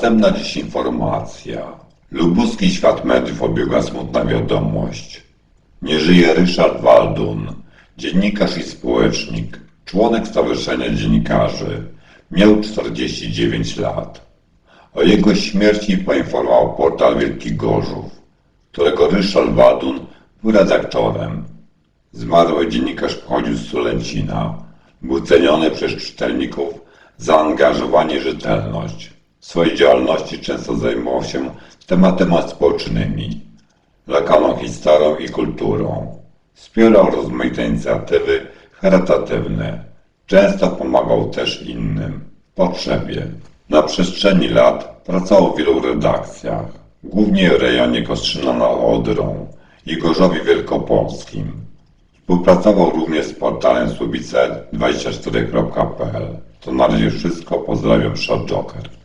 Następna dziś informacja. Lubuski świat mediów obiegła smutna wiadomość. Nie żyje Ryszard Waldun, dziennikarz i społecznik, członek Stowarzyszenia Dziennikarzy. Miał 49 lat. O jego śmierci poinformował portal Wielki Gorzów, którego Ryszard Waldun był redaktorem. Zmarły dziennikarz pochodził z Sulęcina. Był ceniony przez czytelników za angażowanie i rzetelność. W swojej działalności często zajmował się tematami społecznymi, lokalną historią i kulturą. Wspierał rozmaite inicjatywy charytatywne. Często pomagał też innym w potrzebie. Na przestrzeni lat pracował w wielu redakcjach, głównie w rejonie Kostrzyna nad Odrą i Gorzowie Wielkopolskim. Współpracował również z portalem słubice24.pl. To na razie wszystko. Pozdrawiam, Shot Joker.